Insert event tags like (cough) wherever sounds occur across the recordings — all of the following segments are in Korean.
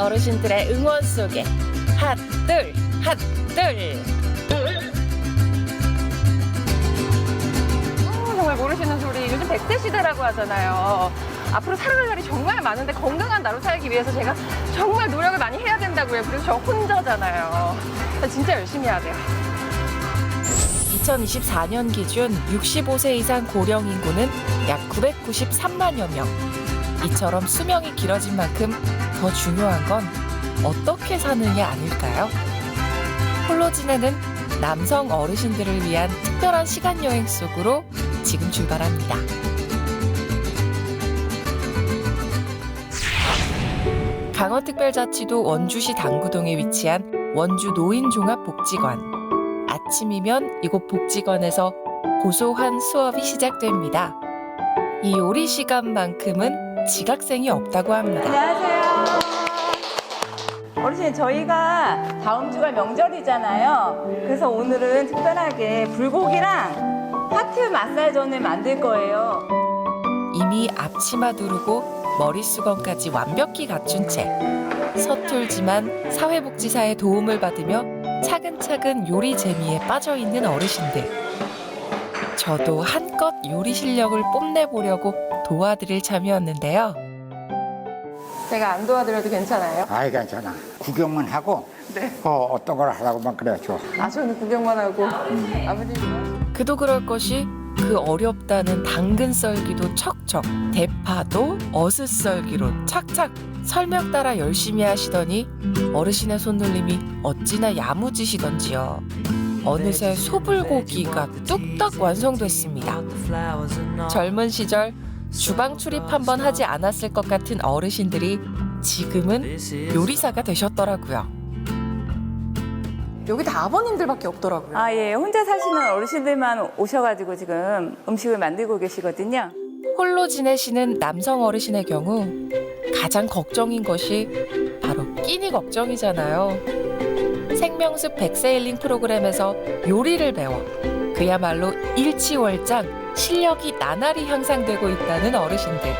어르신들의 응원 속에 핫들 핫들 어, 정말 모르시는 소리. 요즘 100세 시대라고 하잖아요. 앞으로 살아갈 날이 정말 많은데 건강한 나로 살기 위해서 제가 정말 노력을 많이 해야 된다고요. 그리고 저 혼자잖아요. 진짜 열심히 해야 돼요. 2024년 기준 65세 이상 고령 인구는 약 993만여 명. 이처럼 수명이 길어진 만큼 더 중요한 건 어떻게 사느냐 아닐까요? 홀로 지내는 남성 어르신들을 위한 특별한 시간 여행 속으로 지금 출발합니다. 강원특별자치도 원주시 당구동에 위치한 원주 노인종합복지관. 아침이면 이곳 복지관에서 고소한 수업이 시작됩니다. 이 요리 시간만큼은 지각생이 없다고 합니다. 안녕하세요. 어르신, 저희가 다음 주가 명절이잖아요. 그래서 오늘은 특별하게 불고기랑 하트 마사전을 만들 거예요. 이미 앞치마 두르고 머릿수건까지 완벽히 갖춘 채 서툴지만 사회복지사의 도움을 받으며 차근차근 요리 재미에 빠져 있는 어르신들. 저도 한껏 요리 실력을 뽐내보려고 도와드릴 참이었는데요. 제가 안 도와드려도 괜찮아요? 아이 괜찮아 구경만 하고 네. 어, 어떤 걸 하라고만 그래 줘 아, 저는 구경만 하고 아버님. 그도 그럴 것이 그 어렵다는 당근 썰기도 척척, 대파도 어슷 썰기로 착착 설명 따라 열심히 하시더니 어르신의 손놀림이 어찌나 야무지시던지요. 어느새 소불고기가 뚝딱 완성됐습니다. 젊은 시절 주방 출입 한 번 하지 않았을 것 같은 어르신들이 지금은 요리사가 되셨더라고요. 여기 다 아버님들밖에 없더라고요. 아, 예. 혼자 사시는 어르신들만 오셔가지고 지금 음식을 만들고 계시거든요. 홀로 지내시는 남성 어르신의 경우 가장 걱정인 것이 바로 끼니 걱정이잖아요. 생명숲 백세 힐링 프로그램에서 요리를 배워 그야말로 일치월장 실력이 나날이 향상되고 있다는 어르신들.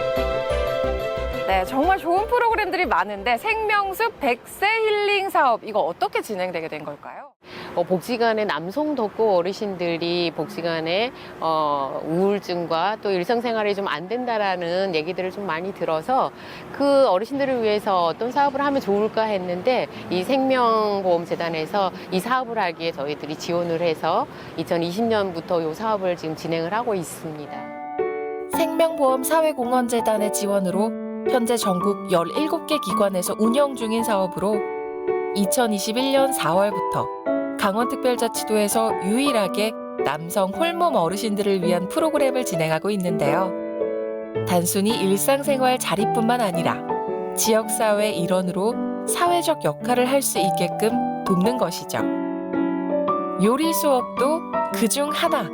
네, 정말 좋은 프로그램들이 많은데 생명숲 백세 힐링 사업 이거 어떻게 진행되게 된 걸까요? 어, 복지관의 남성 덕고 어르신들이 복지관에 어, 우울증과 또 일상생활이 좀 안 된다라는 얘기들을 좀 많이 들어서 그 어르신들을 위해서 어떤 사업을 하면 좋을까 했는데 이 생명보험재단에서 이 사업을 하기에 저희들이 지원을 해서 2020년부터 이 사업을 지금 진행을 하고 있습니다. 생명보험 사회공헌재단의 지원으로 현재 전국 17개 기관에서 운영 중인 사업으로 2021년 4월부터 강원특별자치도에서 유일하게 남성 홀몸 어르신들을 위한 프로그램을 진행하고 있는데요. 단순히 일상생활 자립뿐만 아니라 지역사회 일원으로 사회적 역할을 할 수 있게끔 돕는 것이죠. 요리 수업도 그 중 하나.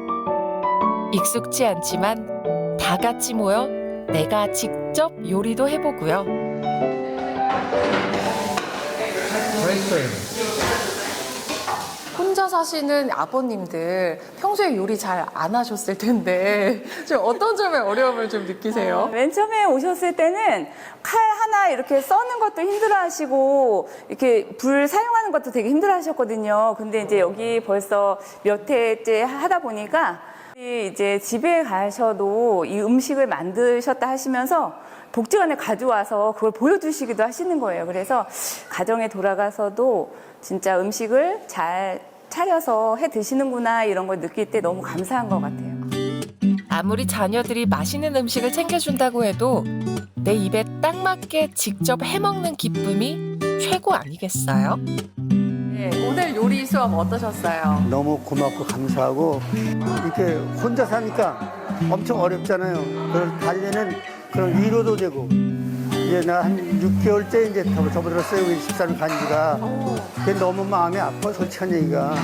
익숙치 않지만 다 같이 모여 내가 직접 요리도 해보고요. 혼자 사시는 아버님들 평소에 요리 잘 안 하셨을 텐데 (laughs) 좀 어떤 점에 어려움을 좀 느끼세요? 맨 처음에 오셨을 때는 칼 하나 이렇게 써는 것도 힘들어 하시고, 이렇게 불 사용하는 것도 되게 힘들어 하셨거든요. 근데 이제 여기 벌써 몇 해째 하다 보니까, 이제 집에 가셔도 이 음식을 만드셨다 하시면서 복지관에 가져와서 그걸 보여주시기도 하시는 거예요. 그래서 가정에 돌아가서도 진짜 음식을 잘 차려서 해 드시는구나 이런 걸 느낄 때 너무 감사한 것 같아요. 아무리 자녀들이 맛있는 음식을 챙겨준다고 해도 내 입에 딱 맞게 직접 해먹는 기쁨이 최고 아니겠어요? 네, 오늘 요리 수업 어떠셨어요? 너무 고맙고 감사하고 이렇게 혼자 사니까 엄청 어렵잖아요. 그런 달래는 그런 위로도 되고 이제 나 한 6개월째 이제 접- 접어들었어요. 우리 집사람 간 지가. 그게 너무 마음이 아파 솔직한 얘기가.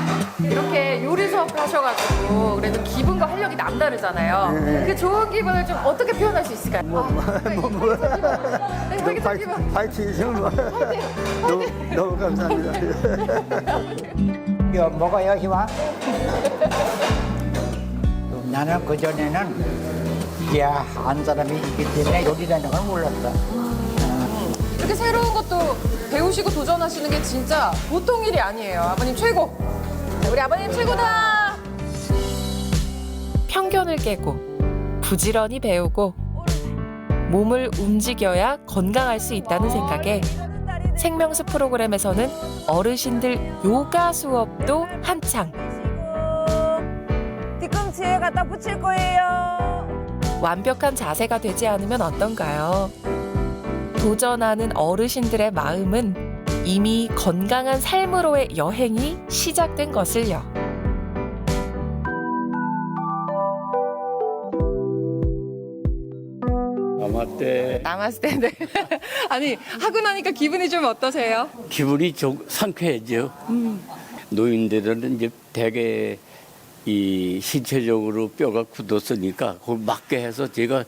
이렇게 요리 수업을 하셔가지고 그래도 기분과 활력이 남다르잖아요. 네. 그 좋은 기분을 좀 어떻게 표현할 수 있을까요? 뭐, 뭐, 뭐. 네, 너무 활기찬 파이팅, 기분. 파이팅이죠. 뭐. 너무, 너무 감사합니다. 이거 먹어요 희와 나는 그전에는 이야 한 사람이 있기 때문에 요리라는 걸 몰랐어 이렇게 새로운 것도 배우시고 도전하시는 게 진짜 보통 일이 아니에요. 아버님 최고. 네, 우리 아버님 최고다. 편견을 깨고 부지런히 배우고 몸을 움직여야 건강할 수 있다는 생각에 생명수 프로그램에서는 어르신들 요가 수업도 한창 뒤꿈치에 갖다 붙일 거예요. 완벽한 자세가 되지 않으면 어떤가요? 도전하는 어르신들의 마음은 이미 건강한 삶으로의 여행이 시작된 것을요. 아마때 남았을 텐데. 아니 하고 나니까 기분이 좀 어떠세요? 기분이 좀 상쾌해져. 노인들은 이제 대개 이 신체적으로 뼈가 굳었으니까 그걸 맞게 해서 제가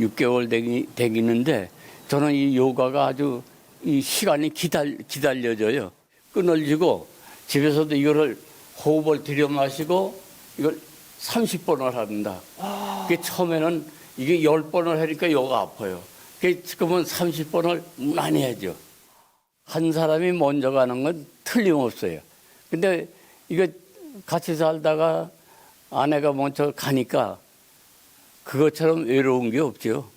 6개월 되기, 되기는데 저는 이 요가가 아주 이 시간이 기다려, 기다려져요. 끊어지고 집에서도 이거를 호흡을 들여 마시고 이걸 30번을 합니다. 그게 처음에는 이게 10번을 하니까 요가 아파요. 그게 지금은 30번을 많이 해죠. 한 사람이 먼저 가는 건 틀림없어요. 근데 이거 같이 살다가 아내가 먼저 가니까 그것처럼 외로운 게 없죠.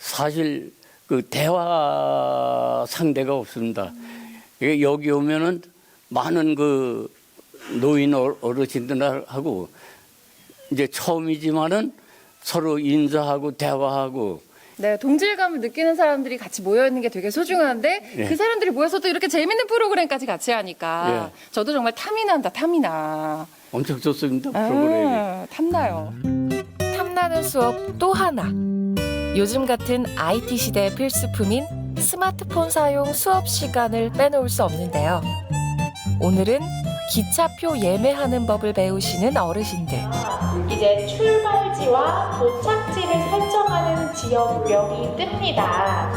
사실 그 대화 상대가 없습니다. 여기 오면은 많은 그 노인 어- 어르신들하고 이제 처음이지만은 서로 인사하고 대화하고 네, 동질감을 느끼는 사람들이 같이 모여 있는 게 되게 소중한데 예. 그 사람들이 모여서 또 이렇게 재밌는 프로그램까지 같이 하니까 저도 정말 탐이 난다, 탐이 나. 엄청 좋습니다 프로그램이. 아, 탐나요. 탐나는 수업 또 하나. 요즘 같은 IT 시대의 필수품인 스마트폰 사용 수업 시간을 빼놓을 수 없는데요. 오늘은 기차표 예매하는 법을 배우시는 어르신들. 이제 출발지와 도착지를 설정하는 지역 명이 뜹니다.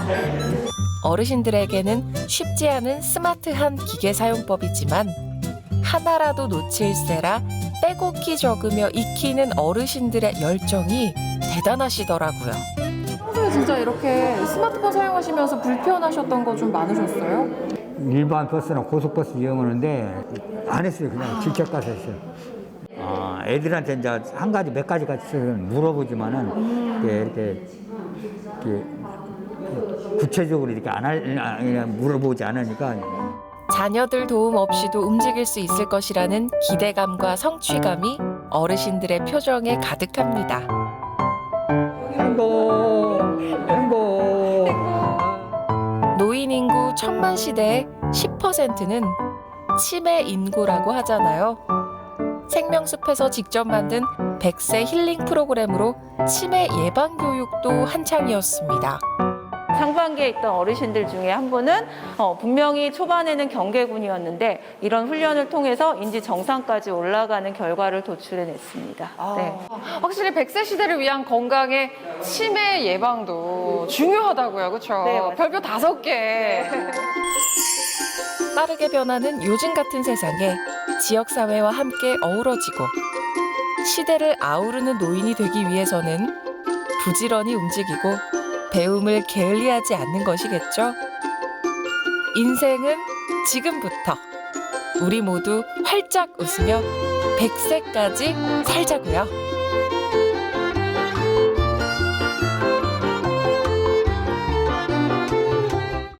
어르신들에게는 쉽지 않은 스마트한 기계 사용법이지만 하나라도 놓칠세라 빼곡히 적으며 익히는 어르신들의 열정이 대단하시더라고요. 진짜 이렇게 스마트폰 사용하시면서 불편하셨던 거 좀 많으셨어요? 일반 버스나 고속버스 이용하는데 안 했어요. 그냥 직접 가서 했어요. 아, 애들한테 이제 한 가지 몇 가지 같이 물어보지만은 이렇게, 이렇게, 이렇게 구체적으로 이렇게 안 할, 아, 그냥 물어보지 않으니까 자녀들 도움 없이도 움직일 수 있을 것이라는 기대감과 성취감이 어르신들의 표정에 가득합니다. 행복, 행복. 노인 인구 천만 시대의 10%는 치매 인구라고 하잖아요. 생명숲에서 직접 만든 100세 힐링 프로그램으로 치매 예방 교육도 한창이었습니다. 상반기에 있던 어르신들 중에 한 분은 어, 분명히 초반에는 경계군이었는데 이런 훈련을 통해서 인지 정상까지 올라가는 결과를 도출해냈습니다. 네. 확실히 100세 시대를 위한 건강의 치매 예방도 중요하다고요, 그렇죠? 네, 맞습니다. 별표 다섯 개. 빠르게 변하는 요즘 같은 세상에 지역사회와 함께 어우러지고 시대를 아우르는 노인이 되기 위해서는 부지런히 움직이고 배움을 게을리하지 않는 것이겠죠. 인생은 지금부터 우리 모두 활짝 웃으며 100세까지 살자고요.